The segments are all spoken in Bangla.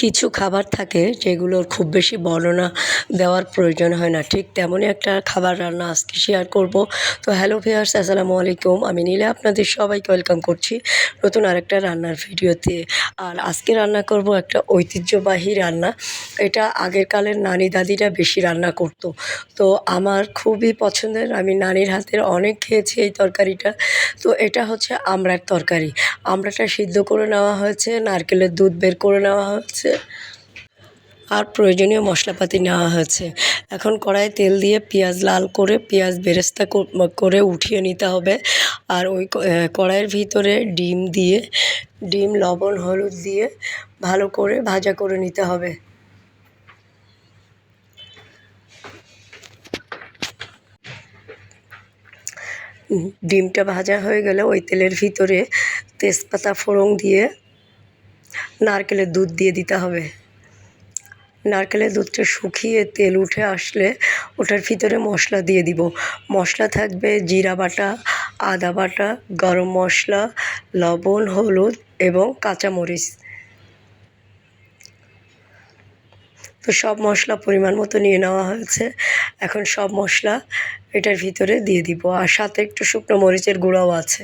কিছু খাবার থাকে যেগুলোর খুব বেশি বর্ণনা দেওয়ার প্রয়োজন হয় না। ঠিক তেমনই একটা খাবার রান্না আজকে শেয়ার করব। তো হ্যালো ভিয়ার্স আসসালামু আলাইকুম। আমি নীলা, আপনাদের সবাইকে ওয়েলকাম করছি নতুন আরেকটা রান্নার ভিডিওতে। আর আজকে রান্না করব একটা ঐতিহ্যবাহী রান্না। এটা আগের কালের নানি দাদিরা বেশি রান্না করত। তো আমার খুবই পছন্দের, আমি নানির হাতের অনেক খেয়েছি এই তরকারিটা। তো এটা হচ্ছে আমড়ার তরকারি। আমড়াটা সিদ্ধ করে নেওয়া হয়েছে, নারকেলের দুধ বের করে নেওয়া হয়েছে আর প্রয়োজনীয় মশলাপাতি নেওয়া হয়েছে। এখন কড়াইয়ে তেল দিয়ে পেঁয়াজ লাল করে পেঁয়াজ বেরেস্তা করে উঠিয়ে নিতে হবে। আর ওই কড়াইয়ের ভিতরে ডিম দিয়ে, ডিম, লবণ, হলুদ দিয়ে ভালো করে ভাজা করে নিতে হবে। ডিমটা ভাজা হয়ে গেলে ওই তেলের ভিতরে তেজপাতা, ফোড়ন দিয়ে নারকেলের দুধ দিয়ে দিতে হবে। নারকেলের দুধটা শুকিয়ে তেল উঠে আসলে ওটার ভিতরে মশলা দিয়ে দিব। মশলা থাকবে জিরা বাটা, আদা বাটা, গরম মশলা, লবণ, হলুদ এবং কাঁচামরিচ। তো সব মশলা পরিমাণ মতো নিয়ে নেওয়া হয়েছে। এখন সব মশলা এটার ভিতরে দিয়ে দিব। আর সাথে একটু শুকনো মরিচের গুঁড়াও আছে।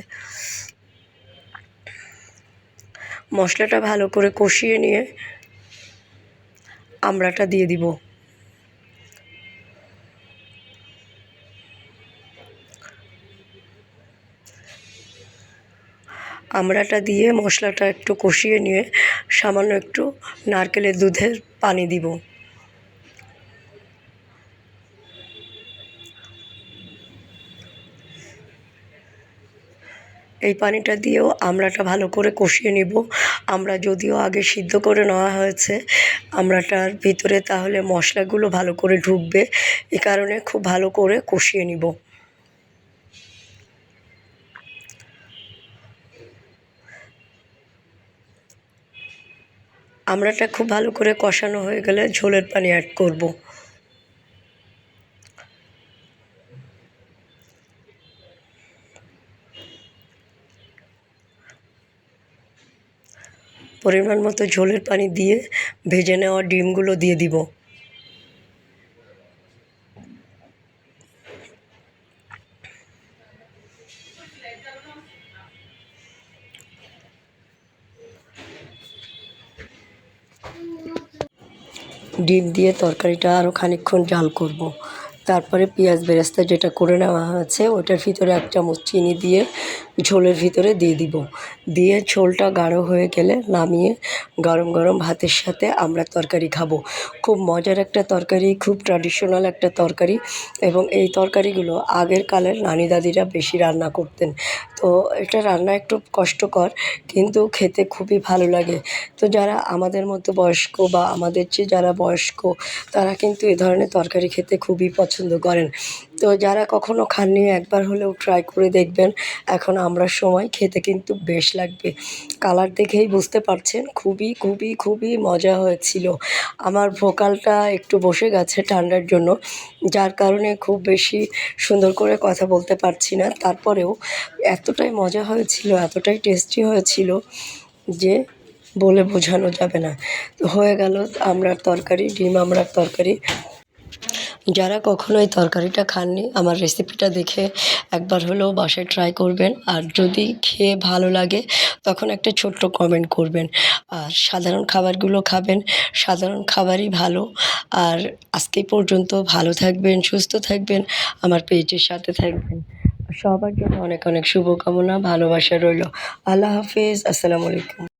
মশলাটা ভালো করে কষিয়ে নিয়ে আমড়াটা দিয়ে দিব। আমড়াটা দিয়ে মশলাটা একটু কষিয়ে নিয়ে সামান্য একটু নারকেলের দুধের পানি দিব। এই পানিটা দিয়েও আমড়াটা ভালো করে কষিয়ে নিব। আমরা যদিও আগে সিদ্ধ করে নেওয়া হয়েছে, আমড়াটার ভিতরে তাহলে মশলাগুলো ভালো করে ঢুকবে, এ কারণে খুব ভালো করে কষিয়ে নিব। আমড়াটা খুব ভালো করে কষানো হয়ে গেলে ঝোলের পানি অ্যাড করব। পরিমাণ মতো ঝোলের পানি দিয়ে ভেজে নেওয়া ডিমগুলো দিয়ে দিব ডিম দিয়ে তরকারিটা আরও খানিকক্ষণ জাল করব। তারপরে পেঁয়াজ বেরেস্তা যেটা করে নেওয়া হয়েছে, ওটার ভিতরে এক চামচ চিনি দিয়ে ঝোলের ভিতরে দিয়ে দিব। দিয়ে ঝোলটা গাঢ় হয়ে গেলে নামিয়ে গরম গরম ভাতের সাথে আমরা তরকারি খাব। খুব মজার একটা তরকারি, খুব ট্র্যাডিশনাল একটা তরকারি এবং এই তরকারিগুলো আগের কালের নানি দাদিরা বেশি রান্না করতেন। তো এটা রান্না একটু কষ্টকর কিন্তু খেতে খুবই ভালো লাগে। তো যারা আমাদের মতো বয়স্ক বা আমাদের চেয়ে যারা বয়স্ক, তারা কিন্তু এ ধরনের তরকারি খেতে খুবই পছন্দ করেন। তো যারা কখনো খাননি, একবার হলেও ট্রাই করে দেখবেন। এখন আমরা সময় খেতে কিন্তু বেশ লাগবে। কালার দেখেই বুঝতে পারছেন, খুবই খুবই খুবই মজা হয়েছিল। আমার ভোকালটা একটু বসে গেছে ঠান্ডার জন্য, যার কারণে খুব বেশি সুন্দর করে কথা বলতে পারছি না। তারপরেও এতটাই মজা হয়েছিল, এতটাই টেস্টি হয়েছিল যে বলে বোঝানো যাবে না। তো হয়ে গেল, আমরার তরকারি, ডিম আমরার তরকারি। যারা কখনো এই তরকারিটা খাননি, আমার রেসিপিটা দেখে একবার হলেও বাসায় ট্রাই করবেন। আর যদি খেয়ে ভালো লাগে, তখন একটা ছোট্ট কমেন্ট করবেন। আর সাধারণ খাবারগুলো খাবেন, সাধারণ খাবারই ভালো। আর আজকে পর্যন্ত ভালো থাকবেন, সুস্থ থাকবেন, আমার পেজের সাথে থাকবেন। সবার জন্য অনেক অনেক শুভকামনা, ভালোবাসা রইল। আল্লাহ হাফিজ, আসসালামু আলাইকুম।